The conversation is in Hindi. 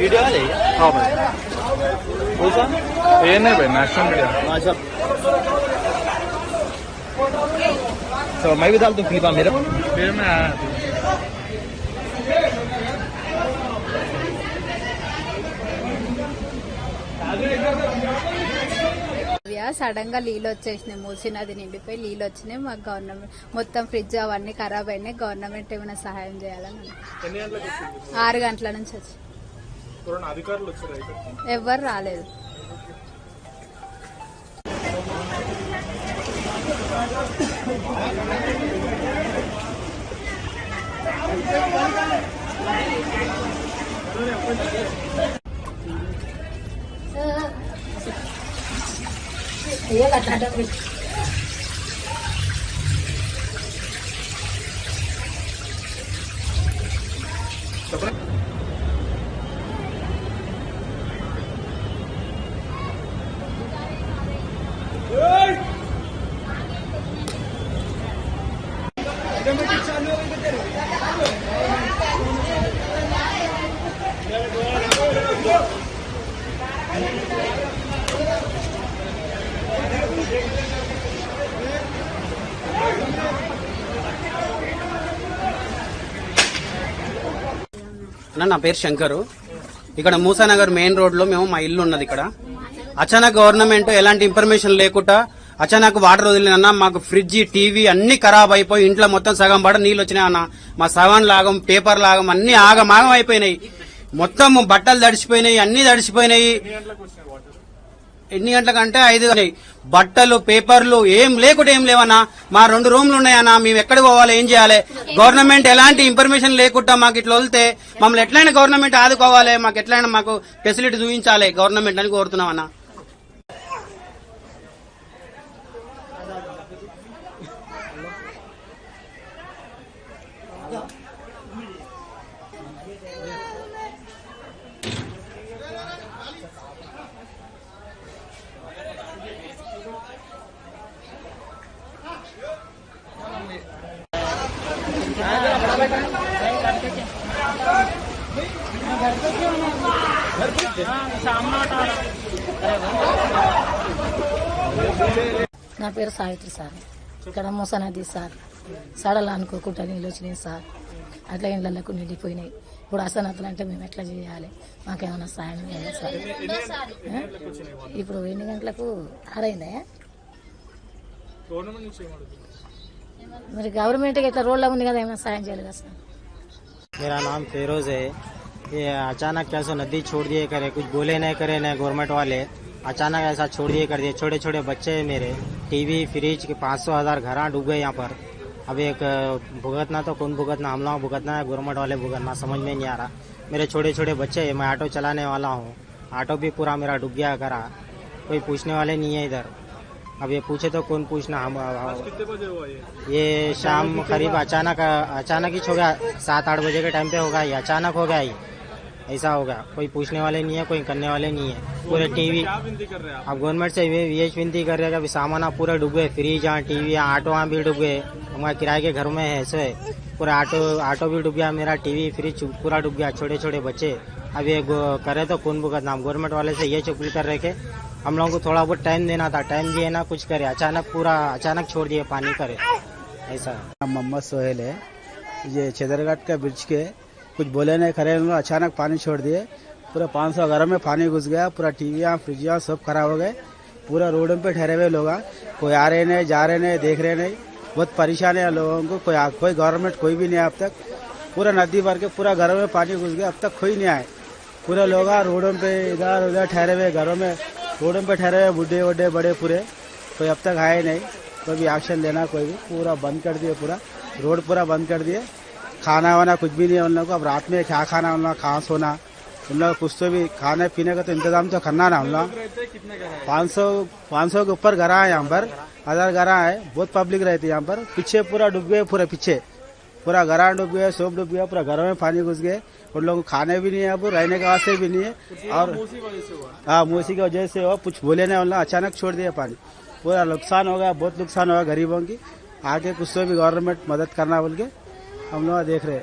वीडियो है ये हाँ भाई कौन सा ये नहीं भाई नेशनल मीडिया अच्छा तो मैं भी डाल दूं क्लिप मेरे फिर में आया అవ్యా సడన్ గా నీళ్ళు వచ్చేసినాయి మూసి నది నిండిపోయి నీళ్ళు వచ్చినాయి మాకు గవర్నమెంట్ మొత్తం ఫ్రిడ్జ్ అవన్నీ ఖరాబ్ అయినాయి గవర్నమెంట్ ఏమైనా సహాయం చేయాలని అనుకుంటున్నాం. ఎన్ని గంటలకు వచ్చింది ఆరు గంటల నుంచి వచ్చి కరోనా అధికారులు వచ్చారు అయితే అన్న నా పేరు శంకరు. ఇక్కడ మూసానగర్ మెయిన్ రోడ్లో మేము మా ఇల్లు ఉన్నది ఇక్కడ. అచానక్ గవర్నమెంట్ ఎలాంటి ఇన్ఫర్మేషన్ లేకుండా అచానక్ వాటర్ వదిలినన్న మాకు ఫ్రిడ్జ్ టీవీ అన్ని ఖరాబ్ అయిపోయి ఇంట్లో మొత్తం సగం పడ నీళ్ళు వచ్చినాయి అన్న. మా సగం లాగం పేపర్ లాగం అన్ని ఆగమాగం అయిపోయినాయి. మొత్తం బట్టలు తడిసిపోయినాయి అన్ని తడిసిపోయినాయి. ఎన్ని గంటలకంటే ఐదు గంటలు. బట్టలు పేపర్లు ఏం లేకుంటే ఏం లేవన్నా మా రెండు రూమ్లు ఉన్నాయన్నా మేము ఎక్కడికి పోవాలి ఏం చేయాలి గవర్నమెంట్ ఎలాంటి ఇన్ఫర్మేషన్ లేకుండా మాకు ఇట్లా వదిలితే మమ్మల్ని ఎట్లయినా గవర్నమెంట్ ఆదుకోవాలి మాకు ఎట్లయినా మాకు ఫెసిలిటీ చూపించాలి గవర్నమెంట్ అని కోరుతున్నామన్నా నా పేరు సావిత్రి సార్ ఇక్కడ మూసనది సార్ సడలు అనుకోకుండా నీళ్ళు వచ్చినాయి సార్ అట్లా ఇళ్ళకు నిండిపోయినాయి ఇప్పుడు అసనతలు అంటే మేము ఎట్లా చేయాలి మాకేమైనా సాయం చేయాలి సార్ ఆ? ఇప్పుడు ఎన్ని గంటలకు ఆరైందా గవర్నమెంట్ నుంచి ఏమడుగుతుంది మరి గవర్నమెంట్కి ఇట్లా రోడ్లో ఉంది కదా ఏమైనా సాయం చేయాలి కదా సార్ मेरा नाम फिरोज है ये अचानक कैसे नदी छोड़ दिए करे कुछ बोले नहीं करे नहीं गवर्नमेंट वाले। अचानक ऐसा छोड़ दिए कर दिए। छोटे छोटे बच्चे हैं मेरे। टीवी फ्रिज के पाँच सौ हज़ार घर डूब गए यहाँ पर। अब एक भुगतना तो कौन भुगतना? हम लोग भुगतना है गवर्नमेंट वाले भुगतना। समझ में नहीं आ रहा। मेरे छोटे छोटे बच्चे हैं मैं ऑटो चलाने वाला हूँ। ऑटो भी पूरा मेरा डूब गया करा। कोई पूछने वाले नहीं है इधर। अब ये पूछे तो कौन पूछना? हम ये? ये शाम करीब अचानक अचानक ही हो गया। सात आठ बजे के टाइम पे होगा ये। अचानक हो गया ये। ऐसा होगा। कोई पूछने वाले नहीं है कोई करने वाले नहीं है। पूरे टीवी क्या विनती कर रहे आप? अब गवर्नमेंट से ये ये विनती कर रहे हैं कि अभी सामान आप पूरे डूब गए फ्रिज यहाँ टीवी यहाँ ऑटो यहाँ भी डूब। गए हमारे किराए के घर में है ऐसे। पूरा ऑटो ऑटो भी डूब गया मेरा टीवी फ्रिज पूरा डूब गया छोटे छोटे बच्चे। अब ये करे तो कौन भुगत नाम गवर्नमेंट वाले से ये चुपल कर रहे के हम लोगों को थोड़ा बहुत टाइम देना था। टाइम दिए ना कुछ करे। अचानक पूरा अचानक छोड़ दिए पानी करे। ऐसा। मोहम्मद सोहेल है। ये छेदरघाट का ब्रिज के कुछ बोले नहीं करे उन्होंने अचानक पानी छोड़ दिए। पूरा 500 घरों में पानी घुस गया, पूरा टीवियाँ फ्रिजियाँ सब खराब हो गए। पूरा रोडों पे ठहरे हुए लोग कोई आ रहे नहीं, जा रहे नहीं, देख रहे नहीं। बहुत परेशान है लोगों को। कोई कोई गवर्नमेंट कोई भी नहीं अब तक। पूरा नदी भर के पूरा घरों में पानी घुस गया, अब तक कोई नहीं आए पूरे लोग रोडों पे, इधर उधर ठहरे हुए घरों में। रोडों पे ठहरे हुए बुढ़े वड्ढे बड़े, पूरे। कोई अब तक आए नहीं। कोई भी एक्शन लेना, कोई भी। पूरा बंद कर दिए पूरा। रोड पूरा बंद कर दिए। खाना वाना कुछ भी नहीं है उन लोगों को। अब रात में क्या खाना उन लोग कहाँ सोना उन लोग कुछ तो भी खाने पीने का तो इंतज़ाम तो करना ना उन लोग। पाँच सौ पाँच सौ के ऊपर घर है यहाँ पर। हज़ार घर है बहुत पब्लिक रहती है यहाँ पर। पीछे पूरा डूब गए, पूरा पीछे। पूरा घर डूब गया सब डूब गया, पूरा घरों में पानी घुस गए। उन लोगों को खाने भी नहीं है अब, रहने के वास्ते भी नहीं है। और हाँ मूसी की वजह से वो कुछ बोले नहीं, उन अचानक छोड़ दिया पानी। पूरा नुकसान हो गया, बहुत नुकसान हो गया गरीबों की। आगे कुछ तो भी गवर्नमेंट मदद करना बोल के। हम लोग देख रहे